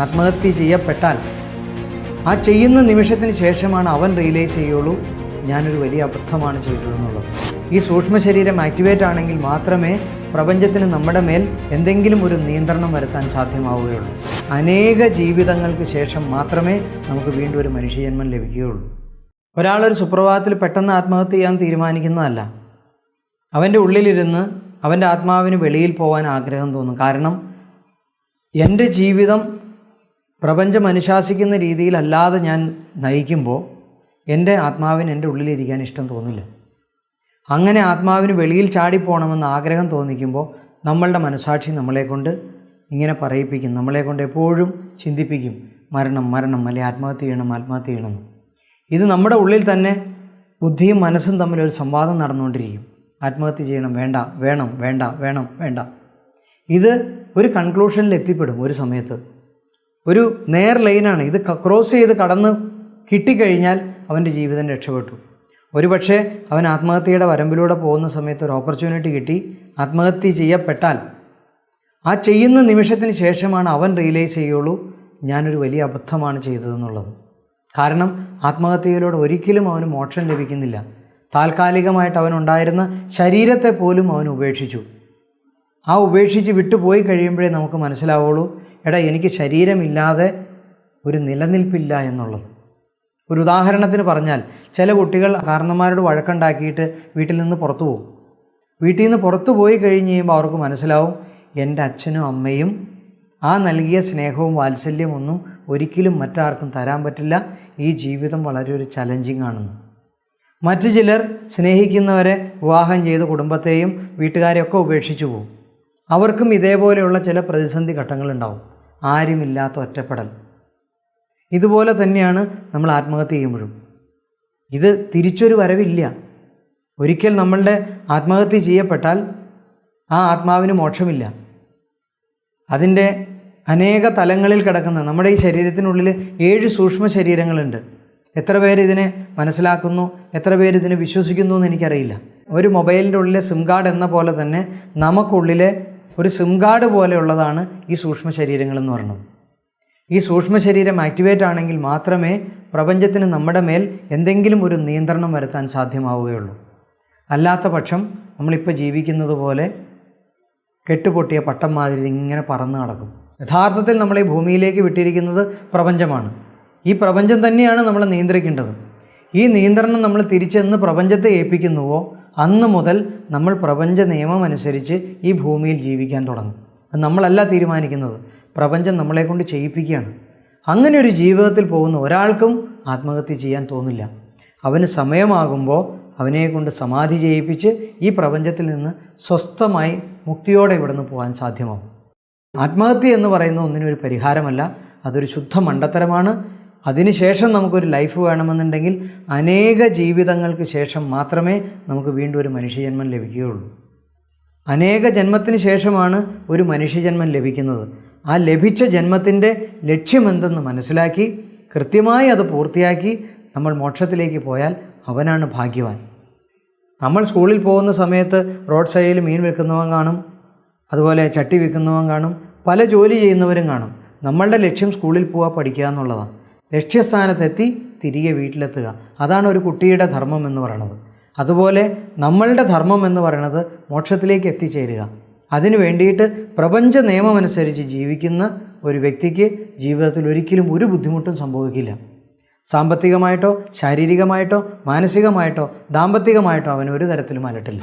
ആത്മഹത്യ ചെയ്യപ്പെട്ടാൽ ആ ചെയ്യുന്ന നിമിഷത്തിന് ശേഷമാണ് അവൻ റിയലൈസ് ചെയ്യുള്ളൂ ഞാനൊരു വലിയ അബദ്ധമാണ് ചെയ്തതെന്നുള്ളത്. ഈ സൂക്ഷ്മ ശരീരം ആക്ടിവേറ്റ് ആണെങ്കിൽ മാത്രമേ പ്രപഞ്ചത്തിന് നമ്മുടെ മേൽ എന്തെങ്കിലും ഒരു നിയന്ത്രണം വരുത്താൻ സാധ്യമാവുകയുള്ളൂ. അനേക ജീവിതങ്ങൾക്ക് ശേഷം മാത്രമേ നമുക്ക് വീണ്ടും ഒരു മനുഷ്യജന്മം ലഭിക്കുകയുള്ളൂ. ഒരാളൊരു സുപ്രഭാതത്തിൽ പെട്ടെന്ന് ആത്മഹത്യ ചെയ്യാൻ തീരുമാനിക്കുന്നതല്ല. അവന്റെ ഉള്ളിലിരുന്ന് അവന്റെ ആത്മാവിന് വെളിയിൽ പോകാൻ ആഗ്രഹം തോന്നും. കാരണം എന്റെ ജീവിതം പ്രപഞ്ചം അനുശാസിക്കുന്ന രീതിയിലല്ലാതെ ഞാൻ നയിക്കുമ്പോൾ എന്റെ ആത്മാവിന് എന്റെ ഉള്ളിലിരിക്കാൻ ഇഷ്ടം തോന്നില്ല. അങ്ങനെ ആത്മാവിന് വെളിയിൽ ചാടിപ്പോണമെന്ന് ആഗ്രഹം തോന്നിക്കുമ്പോൾ നമ്മളുടെ മനസാക്ഷി നമ്മളെക്കൊണ്ട് ഇങ്ങനെ പറയിപ്പിക്കും. നമ്മളെക്കൊണ്ട് എപ്പോഴും ചിന്തിപ്പിക്കും മരണം മരണം അല്ലെ? ആത്മഹത്യ ചെയ്യണം ആത്മഹത്യ ചെയ്യണം. ഇത് നമ്മുടെ ഉള്ളിൽ തന്നെ ബുദ്ധിയും മനസ്സും തമ്മിൽ ഒരു സംവാദം നടന്നുകൊണ്ടിരിക്കും. ആത്മഹത്യ ചെയ്യണം വേണ്ട വേണം വേണ്ട വേണം വേണ്ട. ഇത് ഒരു കൺക്ലൂഷനിൽ എത്തിപ്പെടും ഒരു സമയത്ത്. ഒരു നേർ ലൈനാണ്. ഇത് ക്രോസ് ചെയ്ത് കടന്ന് കിട്ടിക്കഴിഞ്ഞാൽ അവന്റെ ജീവിതം രക്ഷപ്പെട്ടു. ഒരുപക്ഷെ അവൻ ആത്മഹത്യയുടെ വരമ്പിലൂടെ പോകുന്ന സമയത്ത് ഒരു ഓപ്പർച്യൂണിറ്റി കിട്ടി. ആത്മഹത്യ ചെയ്യപ്പെട്ടാൽ ആ ചെയ്യുന്ന നിമിഷത്തിന് ശേഷമാണ് അവൻ റിയലൈസ് ചെയ്യുള്ളൂ ഞാനൊരു വലിയ അബദ്ധമാണ് ചെയ്തതെന്നുള്ളത്. കാരണം ആത്മഹത്യയിലൂടെ ഒരിക്കലും അവന് മോക്ഷം ലഭിക്കുന്നില്ല. താൽക്കാലികമായിട്ട് അവനുണ്ടായിരുന്ന ശരീരത്തെ പോലും അവൻ ഉപേക്ഷിച്ചു. ആ ഉപേക്ഷിച്ച് വിട്ടുപോയി കഴിയുമ്പോഴേ നമുക്ക് മനസ്സിലാവുള്ളൂ എടാ എനിക്ക് ശരീരമില്ലാതെ ഒരു നിലനിൽപ്പില്ല എന്നുള്ളത്. ഒരു ഉദാഹരണത്തിന് പറഞ്ഞാൽ ചില കുട്ടികൾ കാരണന്മാരോട് വഴക്കുണ്ടാക്കിയിട്ട് വീട്ടിൽ നിന്ന് പുറത്തു പോകും. വീട്ടിൽ നിന്ന് പുറത്തു പോയി കഴിഞ്ഞ് കഴിയുമ്പോൾ അവർക്ക് മനസ്സിലാവും എന്റെ അച്ഛനും അമ്മയും ആ നൽകിയ സ്നേഹവും വാത്സല്യവും ഒന്നും ഒരിക്കലും മറ്റാർക്കും തരാൻ പറ്റില്ല. ഈ ജീവിതം വളരെ ഒരു ചലഞ്ചിങ് ആണെന്ന്. മറ്റു ചിലർ സ്നേഹിക്കുന്നവരെ വിവാഹം ചെയ്ത് കുടുംബത്തെയും വീട്ടുകാരെയൊക്കെ ഉപേക്ഷിച്ചു പോകും. അവർക്കും ഇതേപോലെയുള്ള ചില പ്രതിസന്ധി ഘട്ടങ്ങളുണ്ടാവും. ആരുമില്ലാത്ത ഒറ്റപ്പെടൽ. ഇതുപോലെ തന്നെയാണ് നമ്മൾ ആത്മഹത്യ ചെയ്യുമ്പോഴും. ഇത് തിരിച്ചൊരു വരവില്ല. ഒരിക്കൽ നമ്മളുടെ ആത്മഹത്യ ചെയ്യപ്പെട്ടാൽ ആ ആത്മാവിന് മോക്ഷമില്ല. അതിന്റെ അനേക തലങ്ങളിൽ കിടക്കുന്ന നമ്മുടെ ഈ ശരീരത്തിനുള്ളിൽ ഏഴ് സൂക്ഷ്മ ശരീരങ്ങളുണ്ട്. എത്ര പേര് ഇതിനെ മനസ്സിലാക്കുന്നു എത്ര പേര് ഇതിനെ വിശ്വസിക്കുന്നു എന്ന് എനിക്കറിയില്ല. ഒരു മൊബൈലിന്റെ ഉള്ളിലെ സിം കാർഡ് എന്ന പോലെ തന്നെ നമുക്കുള്ളിലെ ഒരു സിം കാർഡ് പോലെയുള്ളതാണ് ഈ സൂക്ഷ്മ ശരീരങ്ങൾ എന്ന് പറയുന്നത്. ഈ സൂക്ഷ്മ ശരീരം ആക്ടിവേറ്റ് ആണെങ്കിൽ മാത്രമേ പ്രപഞ്ചത്തിന് നമ്മുടെ മേൽ എന്തെങ്കിലും ഒരു നിയന്ത്രണം വരുത്താൻ സാധ്യമാവുകയുള്ളൂ. അല്ലാത്ത പക്ഷം നമ്മളിപ്പോൾ ജീവിക്കുന്നത് പോലെ കെട്ടുപൊട്ടിയ പട്ടം മാതിരി ഇങ്ങനെ പറന്ന് നടക്കും. യഥാർത്ഥത്തിൽ നമ്മളെ ഭൂമിയിലേക്ക് വിട്ടിരിക്കുന്നത് പ്രപഞ്ചമാണ്. ഈ പ്രപഞ്ചം തന്നെയാണ് നമ്മളെ നിയന്ത്രിക്കേണ്ടത്. ഈ നിയന്ത്രണം നമ്മൾ തിരിച്ചെന്ന് പ്രപഞ്ചത്തെ ഏൽപ്പിക്കുന്നുവോ? അന്ന് മുതൽ നമ്മൾ പ്രപഞ്ച നിയമം അനുസരിച്ച് ഈ ഭൂമിയിൽ ജീവിക്കാൻ തുടങ്ങും. അത് നമ്മളല്ല തീരുമാനിക്കുന്നത്. പ്രപഞ്ചം നമ്മളെ കൊണ്ട് ചെയ്യിപ്പിക്കുകയാണ്. അങ്ങനെ ഒരു ജീവിതത്തിൽ പോകുന്ന ഒരാൾക്കും ആത്മഹത്യ ചെയ്യാൻ തോന്നില്ല. അവന് സമയമാകുമ്പോൾ അവനെ കൊണ്ട് സമാധി ചെയ്യിപ്പിച്ച് ഈ പ്രപഞ്ചത്തിൽ നിന്ന് സ്വസ്ഥമായി മുക്തിയോടെ ഇവിടുന്ന് പോകാൻ സാധ്യമാവും. ആത്മഹത്യ എന്ന് പറയുന്ന ഒന്നിനൊരു പരിഹാരമല്ല. അതൊരു ശുദ്ധ മണ്ടത്തരമാണ്. അതിനുശേഷം നമുക്കൊരു ലൈഫ് വേണമെന്നുണ്ടെങ്കിൽ അനേക ജീവിതങ്ങൾക്ക് ശേഷം മാത്രമേ നമുക്ക് വീണ്ടും ഒരു മനുഷ്യജന്മം ലഭിക്കുകയുള്ളൂ. അനേക ജന്മത്തിന് ശേഷമാണ് ഒരു മനുഷ്യജന്മം ലഭിക്കുന്നത്. ആ ലഭിച്ച ജന്മത്തിന്റെ ലക്ഷ്യമെന്തെന്ന് മനസ്സിലാക്കി കൃത്യമായി അത് പൂർത്തിയാക്കി നമ്മൾ മോക്ഷത്തിലേക്ക് പോയാൽ അവനാണ് ഭാഗ്യവാൻ. നമ്മൾ സ്കൂളിൽ പോകുന്ന സമയത്ത് റോഡ് സൈഡിൽ മീൻ വിൽക്കുന്നവൻ കാണും അതുപോലെ ചട്ടി വിൽക്കുന്നവൻ കാണും പല ജോലി ചെയ്യുന്നവരും കാണും. നമ്മളുടെ ലക്ഷ്യം സ്കൂളിൽ പോവുക പഠിക്കുക എന്നുള്ളതാണ്. ലക്ഷ്യസ്ഥാനത്തെത്തി തിരികെ വീട്ടിലെത്തുക. അതാണ് ഒരു കുട്ടിയുടെ ധർമ്മം എന്ന് പറയുന്നത് അതുപോലെ നമ്മളുടെ ധർമ്മം എന്ന് പറയുന്നത് മോക്ഷത്തിലേക്ക് എത്തിച്ചേരുക. അതിനു വേണ്ടിയിട്ട് പ്രപഞ്ച നിയമമനുസരിച്ച് ജീവിക്കുന്ന ഒരു വ്യക്തിക്ക് ജീവിതത്തിൽ ഒരിക്കലും ഒരു ബുദ്ധിമുട്ടും സംഭവിക്കില്ല. സാമ്പത്തികമായിട്ടോ ശാരീരികമായിട്ടോ മാനസികമായിട്ടോ ദാമ്പത്തികമായിട്ടോ അവൻ ഒരു തരത്തിലും അലട്ടില്ല.